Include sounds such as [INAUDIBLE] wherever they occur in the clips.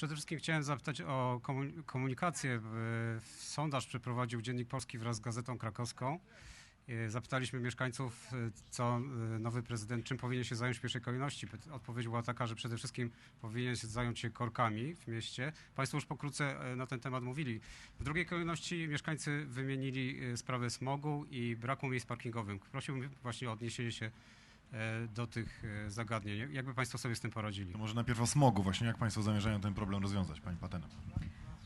Przede wszystkim chciałem zapytać o komu- komunikację. Sondaż przeprowadził Dziennik Polski wraz z Gazetą Krakowską. E, Zapytaliśmy mieszkańców, e, co e, nowy prezydent, czym powinien się zająć w pierwszej kolejności. Odpowiedź była taka, że przede wszystkim powinien się zająć się korkami w mieście. Państwo już pokrótce na ten temat mówili. W drugiej kolejności mieszkańcy wymienili sprawę smogu i braku miejsc parkingowych. Prosiłbym właśnie o odniesienie się do tych e, zagadnień. Jakby Państwo sobie z tym poradzili? To może najpierw o smogu właśnie, jak Państwo zamierzają ten problem rozwiązać, Pani Patena?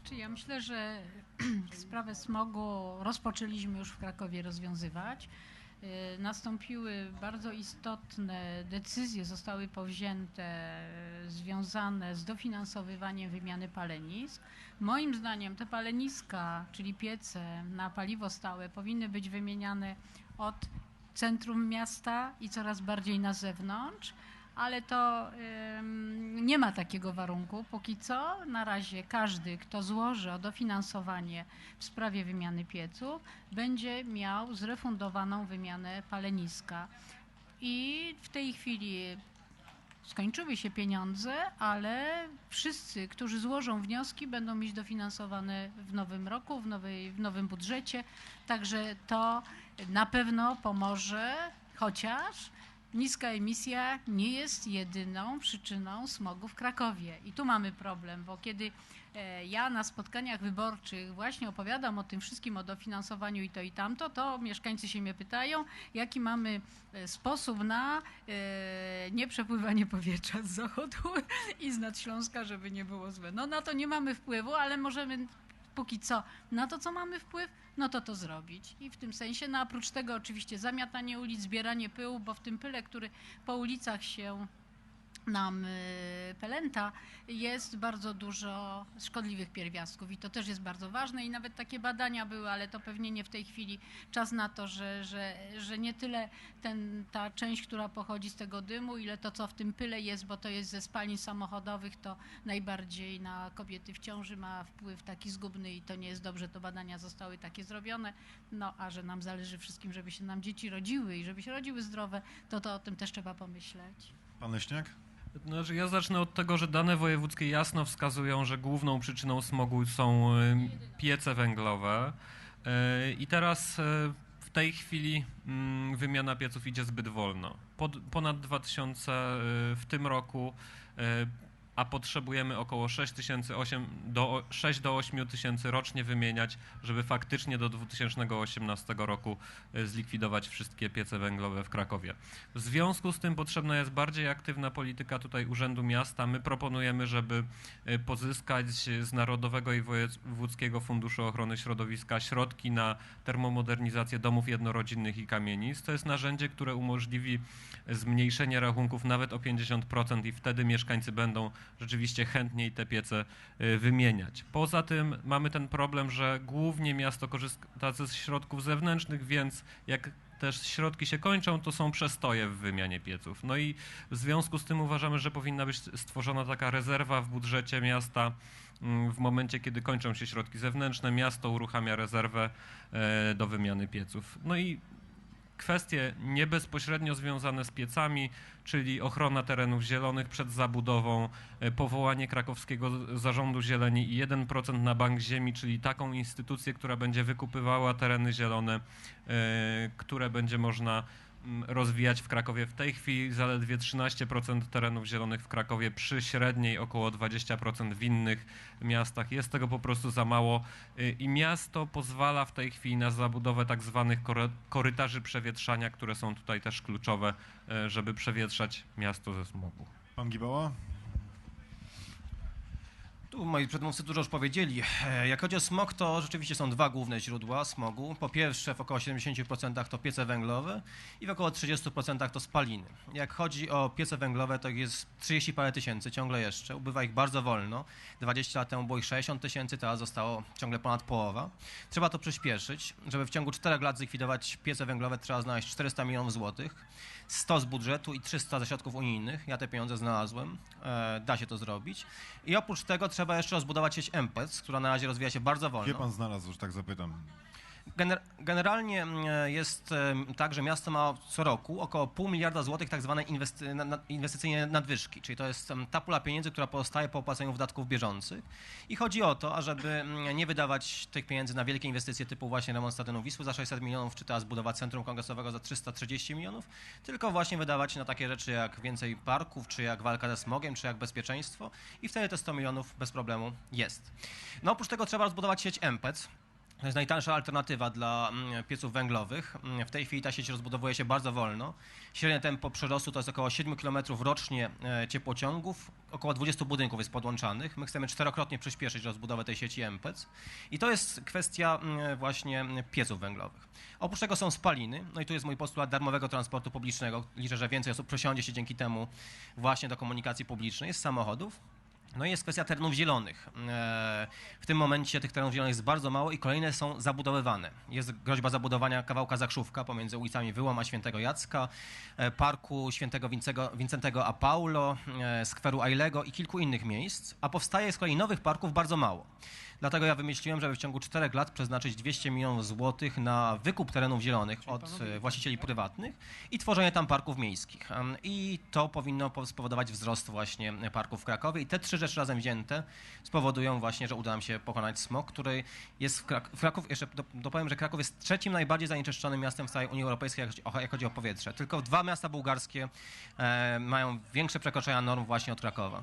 Czy ja myślę, że [CLEARS THROAT] sprawę smogu rozpoczęliśmy już w Krakowie rozwiązywać. Y, Nastąpiły bardzo istotne decyzje, zostały powzięte związane z dofinansowywaniem wymiany palenisk. Moim zdaniem te paleniska, czyli piece na paliwo stałe, powinny być wymieniane od centrum miasta i coraz bardziej na zewnątrz ale to nie ma takiego warunku. Póki co, na razie każdy, kto złoży o dofinansowanie w sprawie wymiany pieców, będzie miał zrefundowaną wymianę paleniska. I w tej chwili skończyły się pieniądze, ale wszyscy, którzy złożą wnioski, będą mieć dofinansowane w nowym roku, w, nowej, w nowym budżecie. Także to na pewno pomoże, chociaż niska emisja nie jest jedyną przyczyną smogu w Krakowie. I tu mamy problem, bo kiedy e, ja na spotkaniach wyborczych właśnie opowiadam o tym wszystkim, o dofinansowaniu i to i tamto, to mieszkańcy się mnie pytają, jaki mamy e, sposób na e, nieprzepływanie powietrza z zachodu i z nadśląska, żeby nie było złe. No na to nie mamy wpływu, ale możemy póki co na to, co mamy wpływ, no to to zrobić. I w tym sensie, no oprócz tego oczywiście zamiatanie ulic, zbieranie pyłu, bo w tym pyle, który po ulicach się nam y, pelęta, jest bardzo dużo szkodliwych pierwiastków i to też jest bardzo ważne i nawet takie badania były, ale to pewnie nie w tej chwili czas na to, że, że, że nie tyle ten, ta część, która pochodzi z tego dymu, ile to, co w tym pyle jest, bo to jest ze spalin samochodowych, to najbardziej na kobiety w ciąży ma wpływ taki zgubny i to nie jest dobrze, to badania zostały takie zrobione, no a że nam zależy wszystkim, żeby się nam dzieci rodziły i żeby się rodziły zdrowe, to to o tym też trzeba pomyśleć. Pan Leśniak? Znaczy, ja zacznę od tego, że dane wojewódzkie jasno wskazują, że główną przyczyną smogu są y, piece węglowe. Y, I teraz y, w tej chwili mm, wymiana pieców idzie zbyt wolno. Ponad 2000 y, w tym roku, a potrzebujemy około 6, tysięcy, 8 do, 6 do 8 tysięcy rocznie wymieniać, żeby faktycznie do 2018 roku y, zlikwidować wszystkie piece węglowe w Krakowie. W związku z tym potrzebna jest bardziej aktywna polityka tutaj Urzędu Miasta. My proponujemy, żeby y, pozyskać z Narodowego i Wojewódzkiego Funduszu Ochrony Środowiska środki na termomodernizację domów jednorodzinnych i kamienic. To jest narzędzie, które umożliwi zmniejszenie rachunków nawet o 50% i wtedy mieszkańcy będą rzeczywiście chętniej te piece y, wymieniać. Poza tym mamy ten problem, że głównie miasto korzysta ze środków zewnętrznych, więc jak też środki się kończą, to są przestoje w wymianie pieców. No i w związku z tym uważamy, że powinna być stworzona taka rezerwa w budżecie miasta. Mm, W momencie, kiedy kończą się środki zewnętrzne, miasto uruchamia rezerwę e, do wymiany pieców. No i kwestie nie bezpośrednio związane z piecami, czyli ochrona terenów zielonych przed zabudową, e, powołanie krakowskiego zarządu zieleni i 1% na bank ziemi, czyli taką instytucję, która będzie wykupywała tereny zielone, e, które będzie można rozwijać w Krakowie. W tej chwili zaledwie 13% terenów zielonych w Krakowie przy średniej około 20% w innych miastach. Jest tego po prostu za mało y, i miasto pozwala w tej chwili na zabudowę tak zwanych kory- korytarzy przewietrzania, które są tutaj też kluczowe, y, żeby przewietrzać miasto ze smogu. Pan Gibała? Tu moi przedmówcy dużo już powiedzieli. E, Jak chodzi o smog, to rzeczywiście są dwa główne źródła smogu. Po pierwsze w około 70% to piece węglowe i w około 30% to spaliny. Jak chodzi o piece węglowe, to jest 30 parę tysięcy, ciągle jeszcze. Ubywa ich bardzo wolno. 20 lat temu było ich 60 tysięcy, teraz zostało ciągle ponad połowa. Trzeba to przyspieszyć. Żeby w ciągu 4 lat zlikwidować piece węglowe, trzeba znaleźć 400 milionów złotych. 100 z budżetu i 300 ze środków unijnych. Ja te pieniądze znalazłem. E, da się to zrobić. I oprócz tego trzeba jeszcze rozbudować sieć MPEC, która na razie rozwija się bardzo wolno. Gdzie pan znalazł, że tak zapytam? Gener- generalnie mm, jest tak, że miasto ma co roku około pół miliarda złotych tak zwane inwestycyjne nadwyżki, czyli to jest ta pula pieniędzy, która pozostaje po opłaceniu wydatków bieżących. I chodzi o to, ażeby mm, nie wydawać tych pieniędzy na wielkie inwestycje typu właśnie remont stadionu Wisły za 600 milionów, czy teraz budowa centrum kongresowego za 330 milionów, tylko właśnie wydawać na takie rzeczy jak więcej parków, czy jak walka ze smogiem, czy jak bezpieczeństwo i wtedy te 100 milionów bez problemu jest. No oprócz tego trzeba rozbudować sieć MPEC, to jest najtańsza alternatywa dla mm, pieców węglowych. W tej chwili ta sieć rozbudowuje się bardzo wolno. Średnie tempo przyrostu to jest około 7 km rocznie e, ciepłociągów. Około 20 budynków jest podłączanych. My chcemy czterokrotnie przyspieszyć rozbudowę tej sieci MPEC. I to jest kwestia mm, właśnie pieców węglowych. Oprócz tego są spaliny. No i tu jest mój postulat darmowego transportu publicznego. Liczę, że więcej osób przesiądzie się dzięki temu właśnie do komunikacji publicznej z samochodów. No i jest kwestia terenów zielonych. E, W tym momencie tych terenów zielonych jest bardzo mało i kolejne są zabudowywane. Jest groźba zabudowania kawałka Zakrzówka pomiędzy ulicami Wyłom a Świętego Jacka, e, Parku Świętego Wincego, Wincentego a Paulo, e, skweru Ailego i kilku innych miejsc, a powstaje z kolei nowych parków bardzo mało. Dlatego ja wymyśliłem, żeby w ciągu czterech lat przeznaczyć 200 milionów złotych na wykup terenów zielonych od właścicieli prywatnych i tworzenie tam parków miejskich. I to powinno po- spowodować wzrost właśnie parków w Krakowie. I te trzy rzeczy razem wzięte spowodują właśnie, że uda nam się pokonać smog, który jest w, Krak- w Kraków, jeszcze do- dopowiem, że Kraków jest trzecim najbardziej zanieczyszczonym miastem w całej Unii Europejskiej, jak chodzi o powietrze. Tylko dwa miasta bułgarskie e, mają większe przekroczenia norm właśnie od Krakowa.